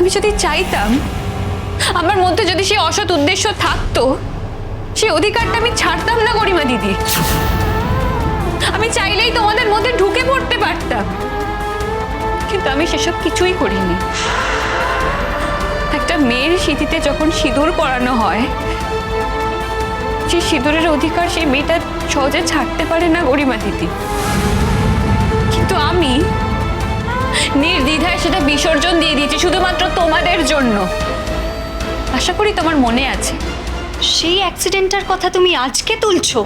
আমি যদি চাইতাম, আমার মধ্যে যদি সেই অসৎ উদ্দেশ্য থাকতো, সেই অধিকারটা আমি ছাড়তাম না, গরিমা দিদি। আমি চাইলেই তোমাদের মধ্যে ঢুকে পড়তে পারতাম। কিন্তু আমি সেসব কিছুই করিনি। একটা মেয়ের স্মৃতিতে যখন সিঁদুর পরানো হয় সেই সিঁদুরের অধিকার সেই মেয়েটা সহজে ছাড়তে পারে না, গরিমা দিদি। কিন্তু আমি নির্দ্বিধায় সেটা বিসর্জন দিয়ে দিয়েছি তোমাদের জন্য। আশা করি তোমার মনে আছে, সেই অ্যাক্সিডেন্টটার কথা তুমি আজকে তুলছো।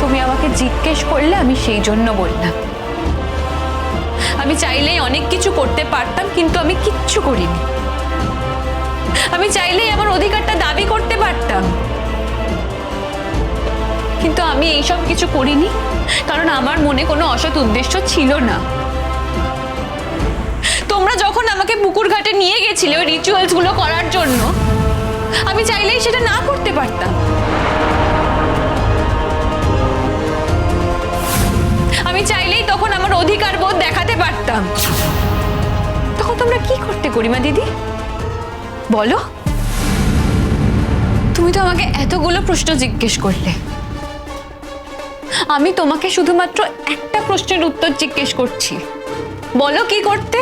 তুমি আমাকে জিজ্ঞেস করলে আমি সেই জন্য বললাম। আমি চাইলেই অনেক কিছু করতে পারতাম, কিন্তু আমি কিচ্ছু করিনি। আমি চাইলেই আমার অধিকারটা দাবি করতে পারতাম। কিন্তু আমি এইসব কিছু করিনি, কারণ আমার মনে কোনো অসৎ উদ্দেশ্য ছিল না। তোমরা যখন আমাকে পুকুর ঘাটে নিয়ে গেছিলে ওই রিচুয়ালসগুলো করার জন্য, আমি চাইলেই সেটা না করতে পারতাম। আমি চাইলেই তখন আমার অধিকার বোধ দেখাতে পারতাম। তখন তোমরা কি করতে গরিমা দিদি? বলো। তুমি তো আমাকে এতগুলো প্রশ্ন জিজ্ঞেস করলে। আমি তোমাকে শুধুমাত্র একটা প্রশ্নের উত্তর জিজ্ঞেস করছি। বলো কি করতে?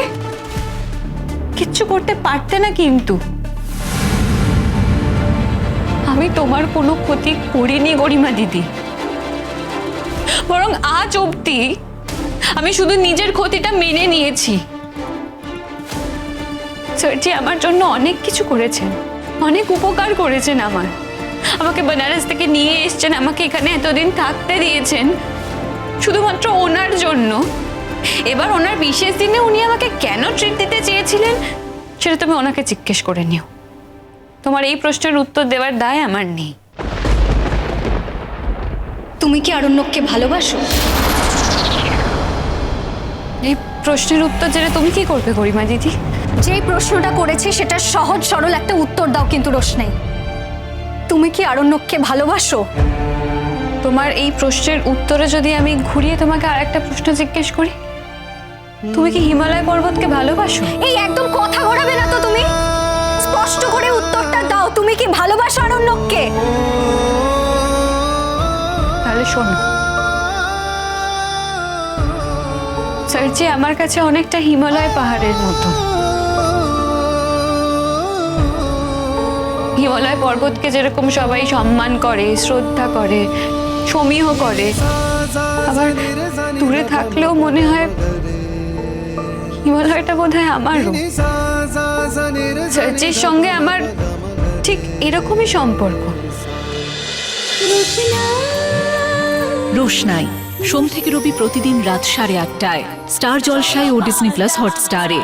কিচ্ছু করতে পারতে না কিন্তু। আমি তোমার কোনো ক্ষতি করিনি গরিমা দিদি। বরং আজ অবধি আমি শুধু নিজের ক্ষতিটা মেনে নিয়েছি। স্যারজি আমার জন্য অনেক কিছু করেছেন, অনেক উপকার করেছেন আমার। আমাকে বেনারস থেকে নিয়ে এসছেন, আমাকে এখানে এতদিন থাকতে দিয়েছেন, শুধুমাত্র ওনার জন্য। এবার ওনার বিশেষ দিনে উনি আমাকে কেন ট্রিট দিতে চেয়েছিলেন সেটা তুমি ওনাকে জিজ্ঞেস করে নিও। তোমার এই প্রশ্নের উত্তর দেওয়ার দায় আমার নেই। তুমি কি আরণ্যককে ভালোবাসো? এই প্রশ্নের উত্তর জেনে তুমি কি করবে গরিমা দিদি? যেই প্রশ্নটা করেছি সেটা সহজ সরল একটা উত্তর দাও কিন্তু রোশনাই তুমি কি আরণ্যককে ভালোবাসো? তোমার এই প্রশ্নের উত্তরে যদি আমি ঘুরিয়ে তোমাকে আর একটা প্রশ্ন জিজ্ঞেস করি? তুমি কি হিমালয় পর্বতকে ভালোবাসো? এই একদম কথা ঘোরাবে না তো তুমি? স্পষ্ট করে উত্তরটা দাও তুমি কি ভালোবাসো আরণ্যককে? তাহলে শোনো। সার্জি আমার কাছে অনেকটা হিমালয় পাহাড়ের মতো। হিমালয় পর্বতকে যেরকম সবাই সম্মান করে শ্রদ্ধা করে সমীহ করে আবার দূরে থাকলেও মনে হয় হিমালয়টা বোধ হয় আমার চার্চের সঙ্গে আমার ঠিক এরকমই সম্পর্ক। রোশনাই, সোম থেকে রবি প্রতিদিন রাত সাড়ে আটটায়, স্টার জলসায় ও ডিসনি প্লাস হটস্টারে।